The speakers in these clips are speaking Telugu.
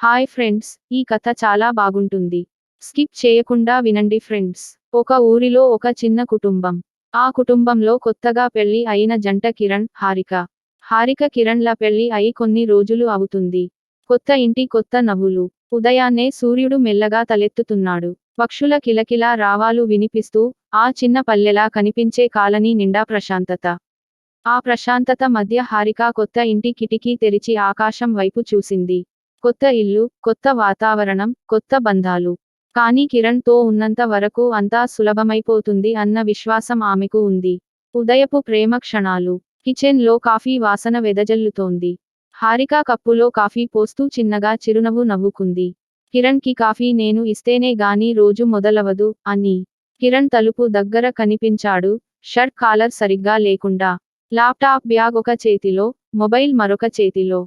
హాయ్ ఫ్రెండ్స్ ఈ కథ చాలా బాగుంటుంది. స్కిప్ చేయకుండా వినండి ఫ్రెండ్స్. ఒక ఊరిలో ఒక చిన్న కుటుంబం. ఆ కుటుంబంలో కొత్తగా పెళ్ళి అయిన జంట కిరణ్ హారిక. హారిక కిరణ్ల పెళ్ళి అయి కొన్ని రోజులు అవుతుంది. కొత్త ఇంటి కొత్త నవ్వులు. ఉదయాన్నే సూర్యుడు మెల్లగా తలెత్తుతున్నాడు. పక్షుల కిలకిలా రావాలు వినిపిస్తూ ఆ చిన్న పల్లెలా కనిపించే కాలనీ నిండా ప్రశాంతత. ఆ ప్రశాంతత మధ్య హారిక కొత్త ఇంటి కిటికీ తెరిచి ఆకాశం వైపు చూసింది. కొత్త ఇల్లు కొత్త వాతావరణం కొత్త బంధాలు. కానీ కిరణ్తో ఉన్నంత వరకు అంతా సులభమైపోతుంది అన్న విశ్వాసం ఆమెకు ఉంది. ఉదయపు ప్రేమ క్షణాలు. కిచెన్లో కాఫీ వాసన వెదజల్లుతోంది. హారిక కప్పులో కాఫీ పోస్తూ చిన్నగా చిరునవ్వు నవ్వుకుంది. కిరణ్కి కాఫీ నేను ఇస్తేనే గాని రోజు మొదలవదు అని. కిరణ్ తలుపు దగ్గర కనిపించాడు. షర్ట్ కాలర్ సరిగ్గా లేకుండా. ల్యాప్టాప్ బ్యాగ్ ఒక చేతిలో మొబైల్ మరొక చేతిలో.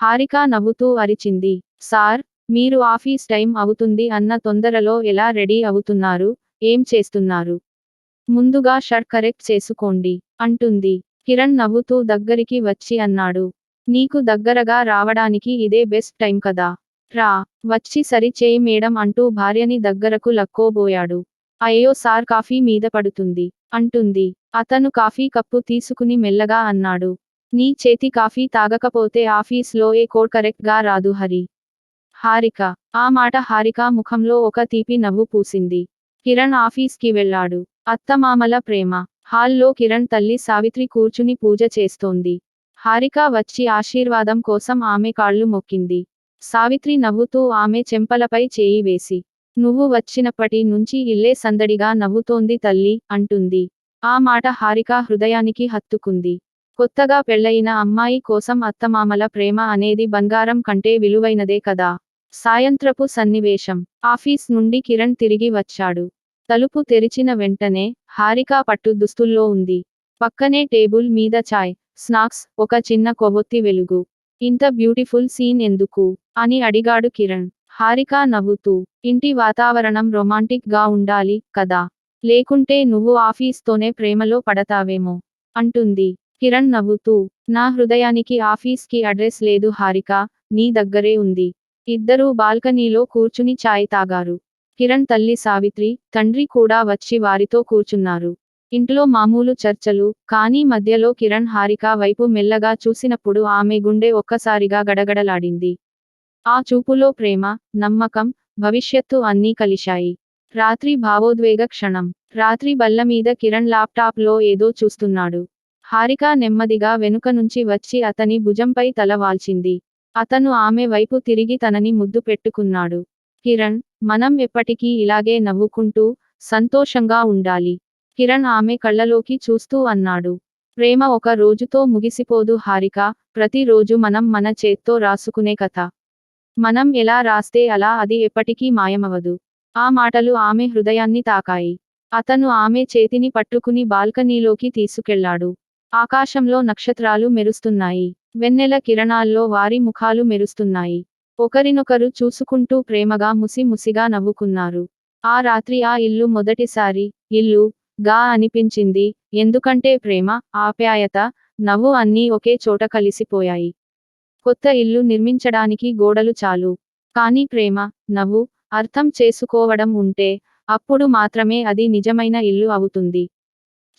హారిక నవ్వుతూ అరిచింది. సార్ మీరు ఆఫీస్ టైం అవుతుంది అన్న తొందరలో ఎలా రెడీ అవుతున్నారు? ఏం చేస్తున్నారు? ముందుగా షర్ట్ కరెక్ట్ చేసుకోండి అంటుంది. కిరణ్ నవ్వుతూ దగ్గరికి వచ్చి అన్నాడు. నీకు దగ్గరగా రావడానికి ఇదే బెస్ట్ టైం కదా. రా వచ్చి సరి చేయి మేడం అంటూ భార్యని దగ్గరకు లక్కోబోయాడు. అయ్యో సార్ కాఫీ మీద పడుతుంది అంటుంది. అతను కాఫీ కప్పు తీసుకుని మెల్లగా అన్నాడు. నీ చేతి కాఫీ తాగకపోతే ఆఫీస్లో ఏ కోడ్ కరెక్ట్గా రాదు హరి. హారిక. ఆ మాట హారిక ముఖంలో ఒక తీపి నవ్వు పూసింది. కిరణ్ ఆఫీస్కి వెళ్ళాడు. అత్తమామల ప్రేమ. హాల్లో కిరణ్ తల్లి సావిత్రి కూర్చుని పూజ చేస్తోంది. హారిక వచ్చి ఆశీర్వాదం కోసం ఆమె కాళ్ళు మొక్కింది. సావిత్రి నవ్వుతూ ఆమె చెంపలపై చేయి వేసి నువ్వు వచ్చినప్పటి నుంచి ఇల్లే సందడిగా నవ్వుతోంది తల్లి అంటుంది. ఆ మాట హారిక హృదయానికి హత్తుకుంది. కొత్తగా పెళ్ళయిన అమ్మాయి కోసం అత్తమామల ప్రేమ అనేది బంగారం కంటే విలువైనదే కదా. సాయంత్రపు సన్నివేశం. ఆఫీస్ నుండి కిరణ్ తిరిగి వచ్చాడు. తలుపు తెరిచిన వెంటనే హారిక పట్టు దుస్తుల్లో ఉంది. పక్కనే టేబుల్ మీద చాయ్ స్నాక్స్ ఒక చిన్న కొవ్వొత్తి వెలుగు. ఇంత బ్యూటిఫుల్ సీన్ ఎందుకు? అని అడిగాడు కిరణ్. హారిక నవ్వుతూ ఇంటి వాతావరణం రొమాంటిక్గా ఉండాలి కదా. లేకుంటే నువ్వు ఆఫీస్తోనే ప్రేమలో పడతావేమో. అంటుంది. కిరణ్ నవ్వుతూ నా హృదయానికి ఆఫీస్కి అడ్రస్ లేదు హారిక నీ దగ్గరే ఉంది. ఇద్దరూ బాల్కనీలో కూర్చుని చాయ్ తాగారు. కిరణ్ తల్లి సావిత్రి తండ్రి కూడా వచ్చి వారితో కూర్చున్నారు. ఇంట్లో మామూలు చర్చలు కానీ మధ్యలో కిరణ్ హారిక వైపు మెల్లగా చూసినప్పుడు ఆమె గుండె ఒక్కసారిగా గడగడలాడింది. ఆ చూపులో ప్రేమ నమ్మకం భవిష్యత్తు అన్నీ కలిశాయి. రాత్రి భావోద్వేగ క్షణం. రాత్రి బల్ల మీద కిరణ్ ల్యాప్టాప్లో ఏదో చూస్తున్నాడు. హారిక నెమ్మదిగా వెనుక నుంచి వచ్చి అతని భుజంపై తల వాల్చింది. అతను ఆమె వైపు తిరిగి తనని ముద్దు పెట్టుకున్నాడు. కిరణ్ మనం ఎప్పటికీ ఇలాగే నవ్వుకుంటూ సంతోషంగా ఉండాలి. కిరణ్ ఆమె కళ్ళలోకి చూస్తూ అన్నాడు. ప్రేమ ఒక రోజుతో ముగిసిపోదు హారిక ప్రతిరోజు మనం మన చేత్తో రాసుకునే కథ. మనం ఎలా రాస్తే అలా అది ఎప్పటికీ మాయమవదు ఆ మాటలు ఆమె హృదయాన్ని తాకాయి. అతను ఆమె చేతిని పట్టుకుని బాల్కనీలోకి తీసుకెళ్ళాడు. ఆకాశంలో నక్షత్రాలు మెరుస్తున్నాయి. వెన్నెల కిరణాల్లో వారి ముఖాలు మెరుస్తున్నాయి. ఒకరినొకరు చూసుకుంటూ ప్రేమగా ముసి ముసిగా నవ్వుకున్నారు. ఆ రాత్రి ఆ ఇల్లు మొదటిసారి ఇల్లు గా అనిపించింది. ఎందుకంటే ప్రేమ ఆప్యాయత నవ్వు అన్నీ ఒకే చోట కలిసిపోయాయి. కొత్త ఇల్లు నిర్మించడానికి గోడలు చాలు. కానీ ప్రేమ నవ్వు అర్థం చేసుకోవడం ఉంటే అప్పుడు మాత్రమే అది నిజమైన ఇల్లు అవుతుంది.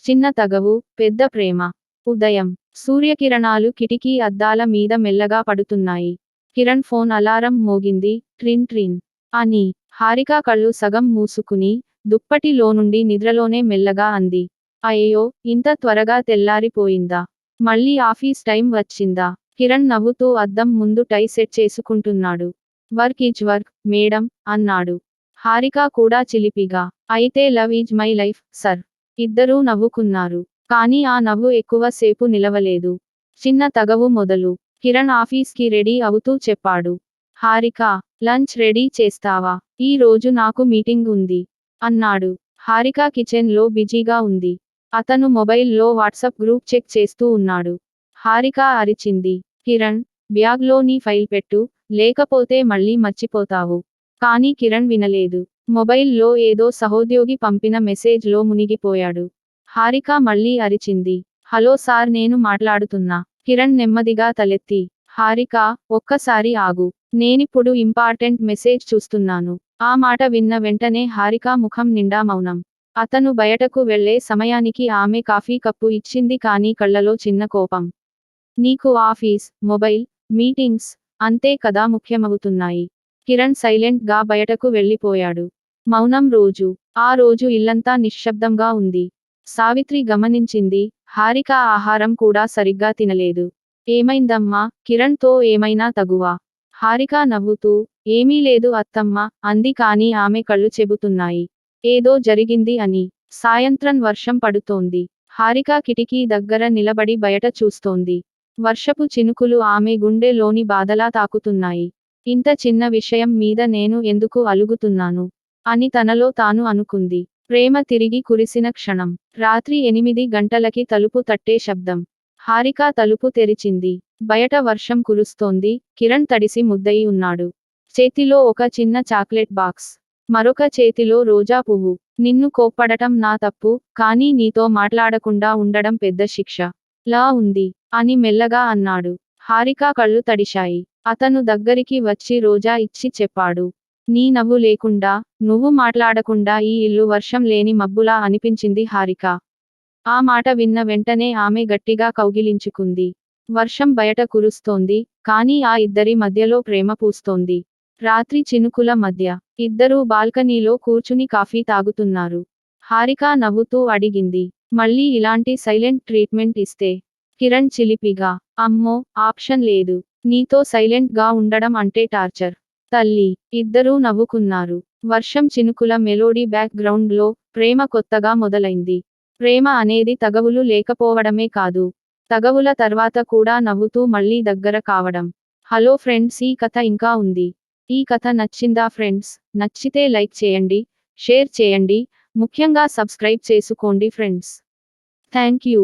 చిన్న తగవు పెద్ద ప్రేమ. ఉదయం సూర్యకిరణాలు కిటికీ అద్దాల మీద మెల్లగా పడుతున్నాయి. కిరణ్ ఫోన్ అలారం మోగింది. ట్రిన్ ట్రిన్. అని హారిక కళ్ళు సగం మూసుకుని దుప్పటిలో నుండి నిద్రలోనే మెల్లగా అంది. అయ్యో ఇంత త్వరగా తెల్లారిపోయిందా? మళ్ళీ ఆఫీస్ టైం వచ్చిందా? కిరణ్ నవ్వుతూ అద్దం ముందు టై సెట్ చేసుకుంటున్నాడు. వర్క్ ఈజ్ వర్క్ మేడం అన్నాడు. హారిక కూడా చిలిపిగా. అయితే love is my life sir. ఇద్దరూ నవ్వుకున్నారు. కానీ ఆ నవ్వు ఎక్కువ సేపు నిలవలేదు. చిన్న తగవు మొదలు. కిరణ్ ఆఫీస్కి రెడీ అవుతూ చెప్పాడు. హారిక లంచ్ రెడీ చేస్తావా? ఈ రోజు నాకు మీటింగ్ ఉంది అన్నాడు. హారిక కిచెన్లో బిజీగా ఉంది. అతను మొబైల్లో వాట్సాప్ గ్రూప్ చెక్ చేస్తూ ఉన్నాడు. హారిక అరిచింది. కిరణ్ బ్యాగ్లో నీ ఫైల్ పెట్టు లేకపోతే మళ్ళీ మర్చిపోతావు. కానీ కిరణ్ వినలేదు. మొబైల్లో ఏదో సహోద్యోగి పంపిన మెసేజ్లో మునిగిపోయాడు. హారిక మళ్ళీ అరిచింది. హలో సార్ నేను మాట్లాడుతున్నా. కిరణ్ నెమ్మదిగా తలెత్తి హారిక ఒక్కసారి ఆగు. నేనిప్పుడు ఇంపార్టెంట్ మెసేజ్ చూస్తున్నాను. ఆ మాట విన్న వెంటనే హారిక ముఖం నిండా మౌనం. అతను బయటకు వెళ్ళే సమయానికి ఆమె కాఫీ కప్పు ఇచ్చింది కానీ కళ్ళలో చిన్న కోపం. నీకు ఆఫీస్ మొబైల్ మీటింగ్స్ అంతే కదా ముఖ్యమవుతున్నాయి. కిరణ్ సైలెంట్గా బయటకు వెళ్ళిపోయాడు. మౌనం రోజు. ఆ రోజు ఇల్లంతా నిశ్శబ్దంగా ఉంది. సావిత్రి గమనించింది హారిక ఆహారం కూడా సరిగ్గా తినలేదు. ఏమైందమ్మా కిరణ్తో ఏమైనా తగువా? హారిక నవ్వుతూ ఏమీ లేదు అత్తమ్మ అంది కాని ఆమె కళ్ళు చెబుతున్నాయి. ఏదో జరిగింది అని. సాయంత్రం వర్షం పడుతోంది. హారిక కిటికీ దగ్గర నిలబడి బయట చూస్తోంది. వర్షపు చినుకులు ఆమె గుండెలోని బాధలా తాకుతున్నాయి. ఇంత చిన్న విషయం మీద నేను ఎందుకు అలుగుతున్నాను? అని తనలో తాను అనుకుంది. ప్రేమ తిరిగి కురిసిన క్షణం. రాత్రి ఎనిమిది గంటలకి తలుపు తట్టే శబ్దం. హారిక తలుపు తెరిచింది. బయట వర్షం కురుస్తోంది. కిరణ్ తడిసి ముద్దయి ఉన్నాడు. చేతిలో ఒక చిన్న చాక్లెట్ బాక్స్. మరొక చేతిలో రోజా పువ్వు. నిన్ను కోప్పడటం నా తప్పు కానీ నీతో మాట్లాడకుండా ఉండడం పెద్ద శిక్ష. లా ఉంది అని మెల్లగా అన్నాడు. హారిక కళ్ళు తడిశాయి. అతను దగ్గరికి వచ్చి రోజా ఇచ్చి చెప్పాడు. నీ నవ్వు లేకుండా నువ్వు మాట్లాడకుండా ఈ ఇల్లు వర్షం లేని మబ్బులా అనిపించింది హారిక. ఆ మాట విన్న వెంటనే ఆమె గట్టిగా కౌగిలించుకుంది. వర్షం బయట కురుస్తోంది కానీ ఆ ఇద్దరి మధ్యలో ప్రేమ పూస్తోంది. రాత్రి చినుకుల మధ్య ఇద్దరూ బాల్కనీలో కూర్చుని కాఫీ తాగుతున్నారు. హారిక నవ్వుతూ అడిగింది మళ్ళీ ఇలాంటి సైలెంట్ ట్రీట్మెంట్ ఇస్తే కిరణ్ చిలిపిగా అమ్మో ఆప్షన్ లేదు. నీతో సైలెంట్గా ఉండడం అంటే టార్చర్. తల్లి ఇద్దరూ నవ్వుకున్నారు. వర్షం చినుకుల మెలోడీ బ్యాక్ గ్రౌండ్లో ప్రేమ కొత్తగా మొదలైంది. ప్రేమ అనేది తగవులు లేకపోవడమే కాదు. తగవుల తర్వాత కూడా నవ్వుతూ మళ్ళీ దగ్గర కావడం. హలో ఫ్రెండ్స్ ఈ కథ ఇంకా ఉంది. ఈ కథ నచ్చిందా ఫ్రెండ్స్? నచ్చితే లైక్ చేయండి షేర్ చేయండి. ముఖ్యంగా సబ్స్క్రైబ్ చేసుకోండి ఫ్రెండ్స్. Thank you.